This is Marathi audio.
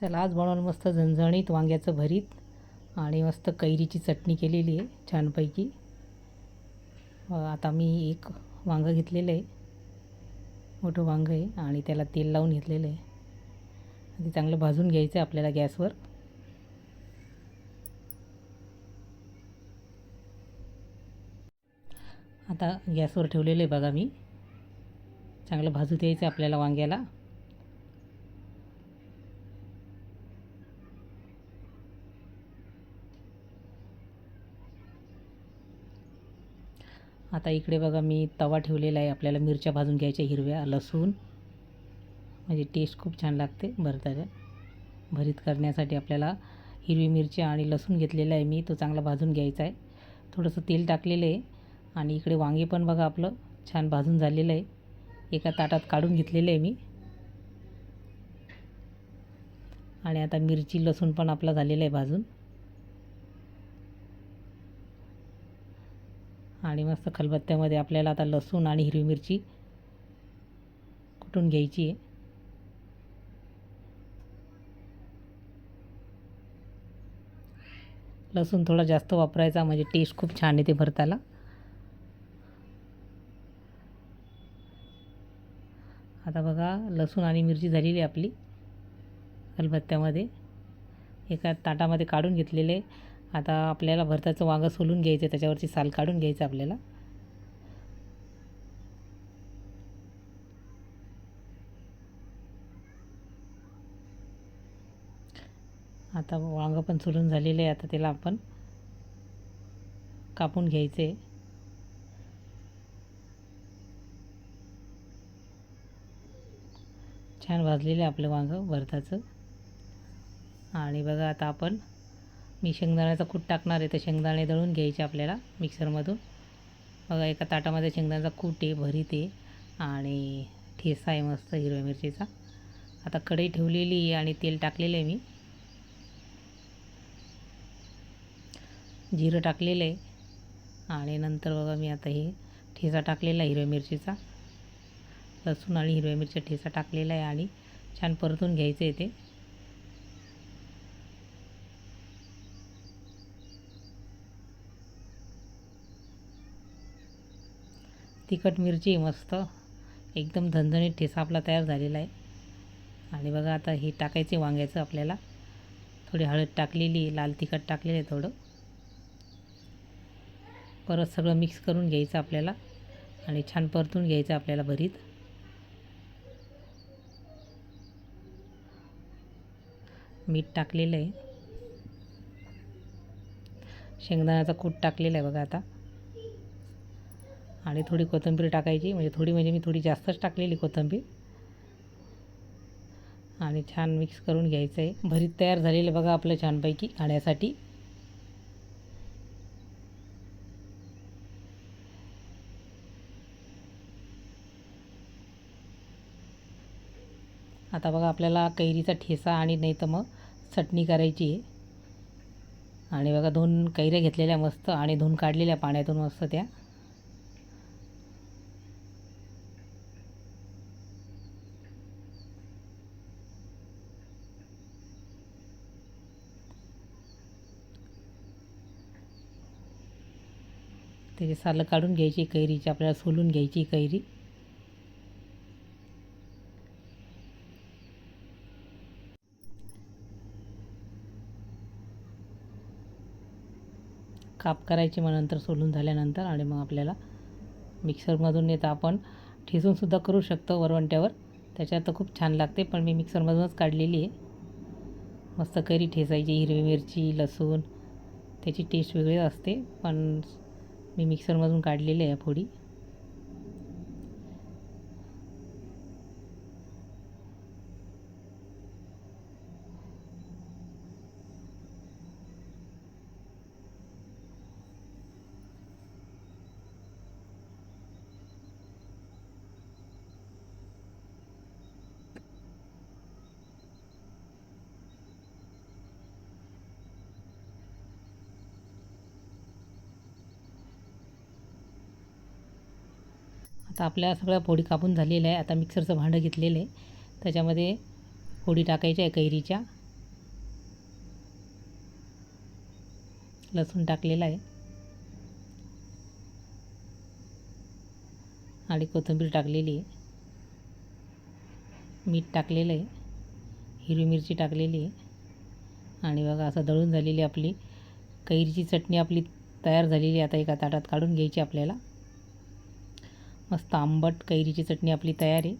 चला आज बनवलं मस्त झणझणीत वांग्याचं भरीत आणि मस्त कैरीची चटणी केलेली आहे छानपैकी. आता मी एक वांगं घेतलेलं आहे. मोठं वांगं आहे आणि त्याला तेल लावून घेतलेलं आहे. ते चांगलं भाजून घ्यायचं आहे आपल्याला गॅसवर. आता गॅसवर ठेवलेलं आहे बघा मी. चांगलं भाजू द्यायचं आहे आपल्याला वांग्याला. आता इकडे बघा मी तवा ठेवलेला आहे. आपल्याला मिरच्या भाजून घ्यायच्या हिरव्या लसूण. म्हणजे टेस्ट खूप छान लागते भरताच्या भरीत करण्यासाठी आपल्याला हिरवी मिरची आणि लसूण घेतलेला आहे मी. तो चांगला भाजून घ्यायचा आहे. थोडंसं तेल टाकलेलं आहे. आणि इकडे वांगे पण बघा आपलं छान भाजून झालेलं आहे. एका ताटात काढून घेतलेलं आहे मी. आणि आता मिरची लसूण पण आपला झालेला आहे भाजून. आणि मस्त खलबत्त्यामध्ये आपल्याला आता लसूण आणि हिरवी मिरची कुटून घ्यायची आहे? लसूण थोडा जास्त वापरायचा म्हणजे टेस्ट खूप छान येते भरताला. आता बघा लसूण आणि मिरची झालेली आहे आपली खलबत्त्यामध्ये. एका ताटामध्ये काढून घेतलेले. आता आपल्याला भरताचं वांगं सोलून घ्यायचं त्याच्यावरची साल काढून घ्यायचं आपल्याला. आता वांगं पण सोलून झालेलं आहे आता त्याला आपण कापून घ्यायचं आहे छान भाजलेलं आहे आपलं वांगं भरताचं. आणि बघा आता आपण मी शेंगदाण्याचा कूट टाकणार आहे तर शेंगदाणे दळून घ्यायचे आपल्याला मिक्सरमधून. बघा एका ताटामध्ये शेंगदाण्याचा कूट आहे भरीत आहे आणि ठेसा आहे मस्त हिरव्या मिरचीचा. आता कढई ठेवलेली आहे आणि तेल टाकलेलं आहे मी. जिरं टाकलेलं आहे. आणि नंतर बघा मी आता हे ठेसा टाकलेला आहे हिरव्या मिरचीचा. लसूण आणि हिरव्या मिरच्या ठेसा टाकलेला आहे आणि छान परतून घ्यायचं आहे ते. तिखट मिरची मस्त. एकदम झणझणीत ठेसा आपला तयार झालेला आहे. आणि बघा आता हे टाकायचे वांग्याचं आपल्याला. थोडी हळद टाकलेली लाल तिखट टाकलेलं आहे थोडं. परत सगळं मिक्स करून घ्यायचं आपल्याला. आणि छान परतून घ्यायचं आपल्याला भरीत. मीठ टाकलेलं आहे. शेंगदाण्याचा कूट टाकलेला आहे बघा आता. आणि थोडी कोथिंबीर टाकायची. म्हणजे थोडी म्हणजे मी थोडी जास्तच टाकलेली कोथिंबीर. आणि छान मिक्स करून घ्यायचं आहे भरीत तयार झालेलं बघा आपलं छानपैकी खाण्यासाठी. आता बघा आपल्याला कैरीचा ठेसा आणि नाही तर मग चटणी करायची आहे. आणि बघा दोन कैऱ्या घेतलेल्या मस्त आणि धुवून काढलेल्या पाण्यातून मस्त त्या. त्याची सालं काढून घ्यायची कैरीची आपल्याला सोलून घ्यायची कैरी. काप करायचे मग नंतर सोलून झाल्यानंतर आणि मग आपल्याला मिक्सरमधून येतं आपण. ठेसूनसुद्धा करू शकतो वरवंट्यावर. त्याच्यात तर खूप छान लागते पण मी मिक्सरमधूनच काढलेली आहे. मस्त कैरी ठेसायची हिरवी मिरची लसूण. त्याची टेस्ट वेगळी असते पण मी मिक्सरमधून काढलेली आहे फोडी. आता आपल्या सगळ्या पोळी कापून झालेल्या आहे. आता मिक्सरचं भांडं घेतलेलं आहे. त्याच्यामध्ये पोळी टाकायच्या आहे कैरीच्या. लसूण टाकलेला आहे. आणि कोथिंबीर टाकलेली आहे. मीठ टाकलेलं आहे. हिरवी मिरची टाकलेली आहे. आणि बघा असं दळून झालेली आपली कैरीची चटणी आपली तयार झालेली आता एका ताटात काढून घ्यायची आपल्याला. मस्त आंबट कैरीची चटणी आपली तयार आहे.